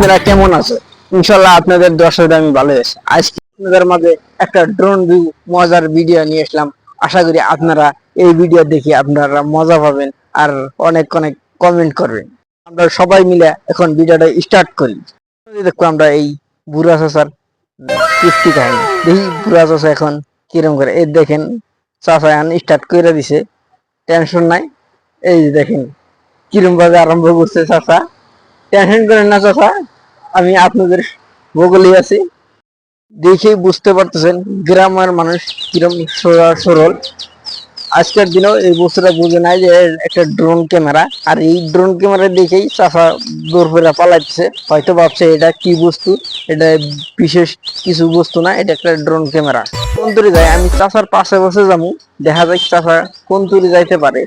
আপনারা কেমন আছে? ইনশাল্লাহ আপনাদের দর্শক আমি ভালো আছি। আজকে আপনাদের মাঝে একটা ড্রোন ভিউ মজার ভিডিও নিয়ে আসলাম। আশা করি আপনারা এই ভিডিও দেখে আপনারা মজা পাবেন আর অনেক অনেক কমেন্ট করবেন। আমরা সবাই মিলে এখন ভিডিওটা স্টার্ট করি। দেখো আমরা এই বুড়া চাচার কীর্তি কাহিনী। দেখি বুড়া চাচা এখন কিরম করে। এই দেখেন, চাচা এখন স্টার্ট করে দিছে। টেনশন নাই। এই দেখেন কিরম ভাবে আরম্ভ করছে চাচা। টেনশন করেন না চাচা আমি আপনাদের বগলে আছি। দেখেই বুঝতে পারতেছেন গ্রামের মানুষ কিরম সরল সরল। আজকের দিনেও এই বস্তুটা বুঝে নাই যে একটা ড্রোন ক্যামেরা আর এই ড্রোন ক্যামেরা দেখেই চাষা দৌড় ফেরা পালাচ্ছে। হয়তো ভাবছে এটা কি বস্তু? এটা বিশেষ কিছু বস্তু না, এটা একটা ড্রোন ক্যামেরা কোন তুরি যায়? আমি চাষার পাশে বসে যাব। দেখা যায় চাষা কোন তুরি যাইতে পারে।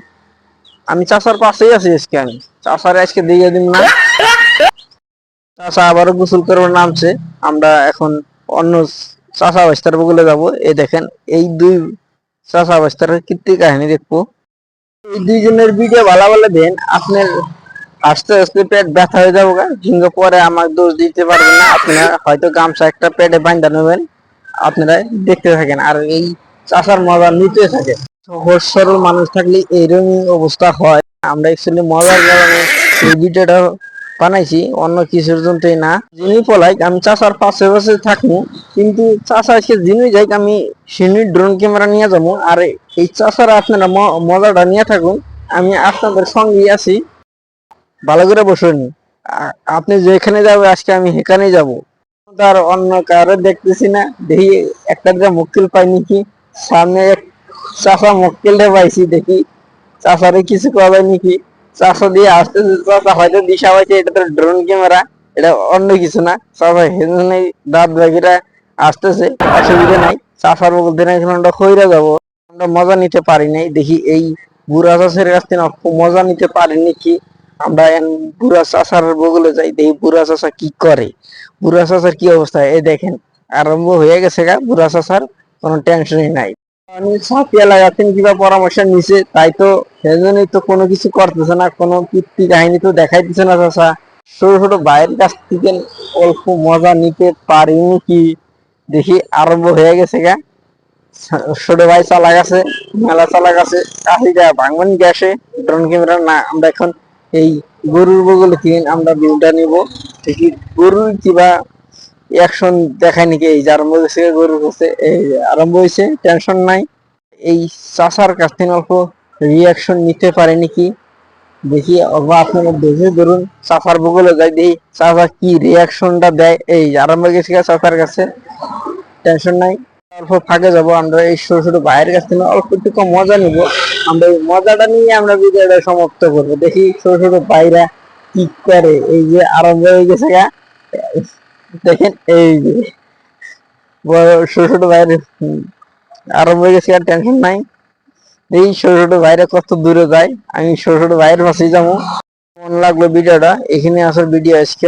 আমি চাষার পাশেই আছি আজকে আমি। চাষারে আজকে দিয়ে দিন না। চাষা আবারও গোসল করে নামছে। আমরা এখন অন্য চাষা অবস্থার বগুলে যাব। এই দেখেন, এই দুই চাষা অবস্থার কীর্তি কাহিনী দেখব। এই দুইজনের ভিডিও ভালো ভালো দেন, আপনার আস্তে আস্তে পেট ব্যথা হয়ে যাব গা। পরে আমার দোষ দিতে পারবেন না। আপনারা হয়তো গামছা একটা পেটে বান্ধা নেবেন। আপনারা দেখতে থাকেন। আর এই চাষার মজা নিতে থাকেন সহজ সরল মানুষ থাকলে এইরকমই অবস্থা হয়। আমরা অ্যাকচুয়ালি মজার কারণে এই ভিডিওটা বানাইছি, অন্য কিছুর জন্যই না। যিনি পলাই আমি চাষার পাশে পাশে থাকব, কিন্তু চাষা আজকে যিনি যাই আমি সিনি ড্রোন ক্যামেরা নিয়ে যাব, আর এই চাষারা আপনারা মজাটা নিয়ে থাকুন, আমি আপনাদের সঙ্গেই আছি। ভালো করে বসুন। আপনি যেখানে যাবে আজকে আমি সেখানে যাব। তার অন্য কারও দেখতেছি না, দেখি একটা যে মুক্তিল পাই নাকি, সামনে চাষা মুক্তিলটা পাইছি, দেখি চাষারে কিছু কবে নাকি। চাষা দিয়ে আসতেছে হয়তো দিশা পাইছে এটা তো ড্রোন ক্যামেরা এটা অন্য কিছু না। চাষা দাঁত বাগিরা আসতেছে, অসুবিধা নাই। চাষার বলতে এখন আমরা খইরা যাব। আমরা মজা নিতে পারি নাই। দেখি এই বুড়া চাষের কাছ থেকে মজা নিতে পারিনি কি? আমরা বুড়া চাষার বগলে যাই, দেখি বুড়া চাষা কি করে। বুড়া চাষার কি অবস্থা? এই দেখেন, আরম্ভ হয়ে গেছে গা, বুড়া চাষার কোনো টেনশনই নাই। ছাপিয়া লাগাতেন কিবা পরামর্শ নিছে, তাই তো সেজন্যই তো কোনো কিছু করতেছে না, কোনো কীর্তি কাহিনী তো না চাষা ছোট ছোট ভাইয়ের কাছ থেকে অল্প মজা নিতে পারিনি কি? দেখি আরম্ভ হয়ে গেছে গা। ছোট ভাই চালা গেছে মেলা চালা গেছে গ্যাসে ড্রোন ক্যামেরা না, আমরা এখন এই গরুর বগলে থেকে আমরা ভিউটা নিব। দেখি গরুর কিবা অ্যাকশন দেখায় নাকি? এই যে আরম্ভ হয়েছে গরুর কাছে এই আরম্ভ হয়েছে টেনশন নাই। এই চাষার কাছ থেকে অল্প রিয়াকশন নিতে পারে নাকি? দেখি আপনারা দেখে ধরুন চাষার বগলে যাই, দেখি চাষা কি রিয়াকশনটা দেয়। এই আরম্ভ গেছে চাষার কাছে। টেনশন নাই। অল্প ফাঁকে যাব, আমরা এই ছোট ছোট ভাইয়ের কাছ থেকে অল্প একটু কম মজা নিব। আমরা এই মজাটা নিয়ে আমরা ভিডিওটা সমাপ্ত করব। দেখি ছোট ছোট ভাইরা কি করে। এই যে আরম্ভ হয়ে গেছে গা। দেখেন, এই যে ছোট ছোট ভাইয়ের আরম্ভ হয়ে গেছে, আর টেনশন নাই। এই ছোট ছোট ভাইরা কত দূরে যায়, আমি ছোট ছোট ভাইয়ের পাশেই যাব। মন লাগল ভিডিওটা? এখানে আসার ভিডিও আজকে